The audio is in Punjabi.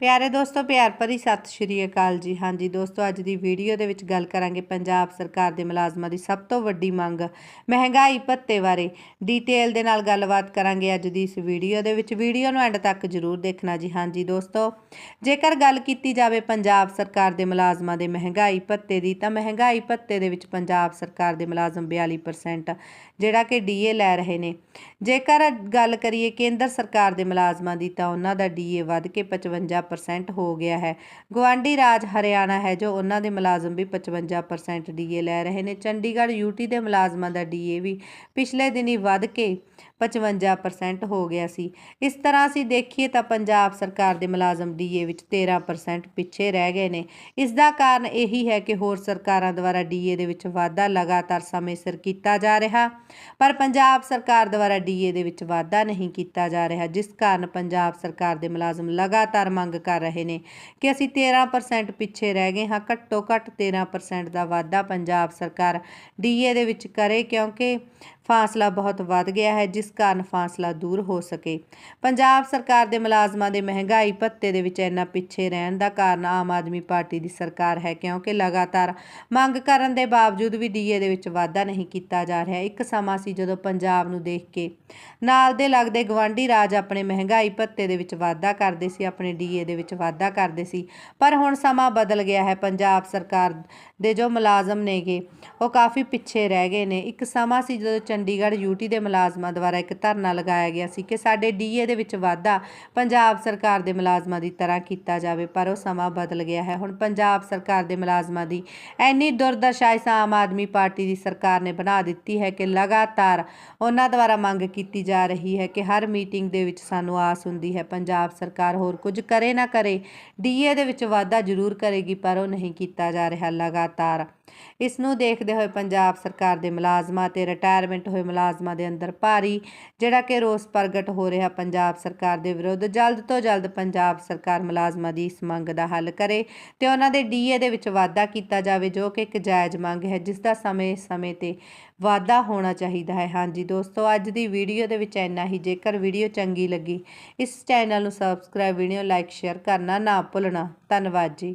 ਪਿਆਰੇ ਦੋਸਤੋ, ਪਿਆਰ ਭਰੀ ਸਤਿ ਸ਼੍ਰੀ ਅਕਾਲ ਜੀ। ਹਾਂਜੀ ਦੋਸਤੋ, ਅੱਜ ਦੀ ਵੀਡੀਓ ਦੇ ਵਿੱਚ ਗੱਲ ਕਰਾਂਗੇ ਪੰਜਾਬ ਸਰਕਾਰ ਦੇ ਮੁਲਾਜ਼ਮਾਂ ਦੀ ਸਭ ਤੋਂ ਵੱਡੀ ਮੰਗ, ਮਹਿੰਗਾਈ ਭੱਤੇ ਬਾਰੇ। ਡਿਟੇਲ ਦੇ ਨਾਲ ਗੱਲਬਾਤ ਕਰਾਂਗੇ ਅੱਜ ਦੀ ਇਸ ਵੀਡੀਓ ਦੇ ਵਿੱਚ। ਵੀਡੀਓ ਨੂੰ ਐਂਡ ਤੱਕ ਜ਼ਰੂਰ ਦੇਖਣਾ ਜੀ। ਹਾਂਜੀ ਦੋਸਤੋ, ਜੇਕਰ ਗੱਲ ਕੀਤੀ ਜਾਵੇ ਪੰਜਾਬ ਸਰਕਾਰ ਦੇ ਮੁਲਾਜ਼ਮਾਂ ਦੇ ਮਹਿੰਗਾਈ ਭੱਤੇ ਦੀ, ਤਾਂ ਮਹਿੰਗਾਈ ਭੱਤੇ ਦੇ ਵਿੱਚ ਪੰਜਾਬ ਸਰਕਾਰ ਦੇ ਮੁਲਾਜ਼ਮ 42% ਜਿਹੜਾ ਕਿ ਡੀਏ ਲੈ ਰਹੇ ਨੇ। ਜੇਕਰ ਗੱਲ ਕਰੀਏ ਕੇਂਦਰ ਸਰਕਾਰ ਦੇ ਮੁਲਾਜ਼ਮਾਂ ਦੀ, ਤਾਂ ਉਹਨਾਂ ਦਾ ਡੀਏ ਵੱਧ ਕੇ 55% ਹੋ ਗਿਆ ਹੈ। ਗਵਾਂਡੀ ਰਾਜ ਹਰਿਆਣਾ ਹੈ, ਜੋ ਉਹਨਾਂ ਦੇ ਮੁਲਾਜ਼ਮ ਵੀ 55% ਡੀਏ ਲੈ ਰਹੇ ਨੇ। ਚੰਡੀਗੜ੍ਹ ਯੂਟੀ ਦੇ ਮੁਲਾਜ਼ਮਾਂ ਦਾ ਡੀਏ ਵੀ ਪਿਛਲੇ ਦਿਨੀ ਵੱਧ ਕੇ 55% ਹੋ ਗਿਆ ਸੀ। ਇਸ ਤਰ੍ਹਾਂ ਅਸੀਂ ਦੇਖੀਏ ਤਾਂ ਪੰਜਾਬ ਸਰਕਾਰ ਦੇ ਮੁਲਾਜ਼ਮ ਡੀਏ ਵਿੱਚ 13% ਪਿੱਛੇ ਰਹਿ ਗਏ ਨੇ। ਇਸ ਦਾ ਕਾਰਨ ਇਹੀ ਹੈ ਕਿ ਹੋਰ ਸਰਕਾਰਾਂ ਦੁਆਰਾ ਡੀਏ ਦੇ ਵਿੱਚ ਵਾਧਾ ਲਗਾਤਾਰ ਸਮੇਂ ਸਿਰ ਕੀਤਾ ਜਾ ਰਿਹਾ, ਪਰ ਪੰਜਾਬ ਸਰਕਾਰ ਦੁਆਰਾ ਡੀਏ ਦੇ ਵਿੱਚ ਵਾਧਾ ਨਹੀਂ ਕੀਤਾ ਜਾ ਰਿਹਾ, ਜਿਸ ਕਾਰਨ ਪੰਜਾਬ ਸਰਕਾਰ ਦੇ ਮੁਲਾਜ਼ਮ ਲਗਾਤਾਰ ਮੰਗ ਮੰਗ ਕਰ ਰਹੇ ਨੇ ਕਿ ਅਸੀਂ 13% ਪਿੱਛੇ ਰਹਿ ਗਏ ਹਾਂ, ਘੱਟੋ ਘੱਟ 13% ਦਾ ਵਾਧਾ ਪੰਜਾਬ ਸਰਕਾਰ ਡੀਏ ਦੇ ਵਿੱਚ ਕਰੇ ਕਿਉਂਕਿ ਫਾਸਲਾ ਬਹੁਤ ਵੱਧ ਗਿਆ ਹੈ, ਜਿਸ ਕਾਰਨ ਫਾਸਲਾ ਦੂਰ ਹੋ ਸਕੇ। ਪੰਜਾਬ ਸਰਕਾਰ ਦੇ ਮੁਲਾਜ਼ਮਾਂ ਦੇ ਮਹਿੰਗਾਈ ਭੱਤੇ ਦੇ ਵਿੱਚ ਇੰਨਾ ਪਿੱਛੇ ਰਹਿਣ ਦਾ ਕਾਰਨ ਆਮ ਆਦਮੀ ਪਾਰਟੀ ਦੀ ਸਰਕਾਰ ਹੈ, ਕਿਉਂਕਿ ਲਗਾਤਾਰ ਮੰਗ ਕਰਨ ਦੇ ਬਾਵਜੂਦ ਵੀ ਡੀਏ ਦੇ ਵਿੱਚ ਵਾਧਾ ਨਹੀਂ ਕੀਤਾ ਜਾ ਰਿਹਾ। ਇੱਕ ਸਮਾਂ ਸੀ ਜਦੋਂ ਪੰਜਾਬ ਨੂੰ ਦੇਖ ਕੇ ਨਾਲ ਦੇ ਲੱਗਦੇ ਗਵਾਂਢੀ ਰਾਜ ਆਪਣੇ ਮਹਿੰਗਾਈ ਭੱਤੇ ਦੇ ਵਿੱਚ ਵਾਧਾ ਕਰਦੇ ਸੀ, ਆਪਣੇ ਡੀਏ ਦੇ ਵਿੱਚ ਵਾਧਾ ਕਰਦੇ ਸੀ। ਪਰ ਹੁਣ ਸਮਾਂ ਬਦਲ ਗਿਆ ਹੈ, ਪੰਜਾਬ ਸਰਕਾਰ ਦੇ ਜੋ ਮੁਲਾਜ਼ਮ ਨੇਗੇ, ਉਹ ਕਾਫੀ ਪਿੱਛੇ ਰਹਿ ਗਏ ਨੇ। ਇੱਕ ਸਮਾਂ ਸੀ ਜਦੋਂ ਚੰਡੀਗੜ੍ਹ ਯੂਟੀ ਦੇ ਮੁਲਾਜ਼ਮਾਂ ਦੁਆਰਾ ਇੱਕ ਧਰਨਾ ਲਗਾਇਆ ਗਿਆ ਸੀ ਕਿ ਸਾਡੇ ਡੀਏ ਦੇ ਵਿੱਚ ਵਾਧਾ ਪੰਜਾਬ ਸਰਕਾਰ ਦੇ ਮੁਲਾਜ਼ਮਾਂ ਦੀ ਤਰ੍ਹਾਂ ਕੀਤਾ ਜਾਵੇ, ਪਰ ਉਹ ਸਮਾਂ ਬਦਲ ਗਿਆ ਹੈ। ਹੁਣ ਪੰਜਾਬ ਸਰਕਾਰ ਦੇ ਮੁਲਾਜ਼ਮਾਂ ਦੀ ਐਨੀ ਦੁਰਦਸ਼ਾ ਇਸ ਆਮ ਆਦਮੀ ਪਾਰਟੀ ਦੀ ਸਰਕਾਰ ਨੇ ਬਣਾ ਦਿੱਤੀ ਹੈ ਕਿ ਲਗਾਤਾਰ ਉਹਨਾਂ ਦੁਆਰਾ ਮੰਗ ਕੀਤੀ ਜਾ ਰਹੀ ਹੈ ਕਿ ਹਰ ਮੀਟਿੰਗ ਦੇ ਵਿੱਚ ਸਾਨੂੰ ਆਸ ਹੁੰਦੀ ਹੈ, ਪੰਜਾਬ ਸਰਕਾਰ ਹੋਰ ਕੁਝ ਕਰੇ ਨਾ ਕਰੇ ਡੀਏ ਦੇ ਵਿੱਚ ਵਾਧਾ ਜ਼ਰੂਰ ਕਰੇਗੀ, ਪਰ ਉਹ ਨਹੀਂ ਕੀਤਾ ਜਾ ਰਿਹਾ ਲਗਾਤਾਰ। ਇਸ ਨੂੰ ਦੇਖਦੇ ਹੋਏ ਪੰਜਾਬ ਸਰਕਾਰ ਦੇ ਮੁਲਾਜ਼ਮਾਂ ਤੇ ਰਿਟਾਇਰਮੈਂਟ ਹੋਏ ਮੁਲਾਜ਼ਮਾਂ ਦੇ ਅੰਦਰ ਭਾਰੀ ਜਿਹੜਾ ਕਿ ਰੋਸ ਪ੍ਰਗਟ ਹੋ ਰਿਹਾ, ਪੰਜਾਬ ਸਰਕਾਰ ਦੇ ਵਿਰੁੱਧ। ਜਲਦ ਤੋਂ ਜਲਦ ਪੰਜਾਬ ਸਰਕਾਰ ਮੁਲਾਜ਼ਮਾਂ ਦੀ ਇਸ ਮੰਗ ਦਾ ਹੱਲ ਕਰੇ ਤੇ ਉਹਨਾਂ ਦੇ ਡੀਏ ਦੇ ਵਿੱਚ ਵਾਧਾ ਕੀਤਾ ਜਾਵੇ, ਜੋ ਕਿ ਇੱਕ ਜਾਇਜ਼ ਮੰਗ ਹੈ, ਜਿਸ ਦਾ ਸਮੇਂ-ਸਮੇਂ ਤੇ ਵਾਧਾ ਹੋਣਾ ਚਾਹੀਦਾ ਹੈ। ਹਾਂਜੀ ਦੋਸਤੋ, ਅੱਜ ਦੀ ਵੀਡੀਓ ਦੇ ਵਿੱਚ ਇੰਨਾ ਹੀ। ਜੇਕਰ ਵੀਡੀਓ ਚੰਗੀ ਲੱਗੀ, ਇਸ ਚੈਨਲ ਨੂੰ ਸਬਸਕ੍ਰਾਈਬ ਵੀਡੀਓ ਲਾਈਕ ਸ਼ੇਅਰ ਕਰਨਾ ਨਾ ਭੁੱਲਣਾ। ਧੰਨਵਾਦ ਜੀ।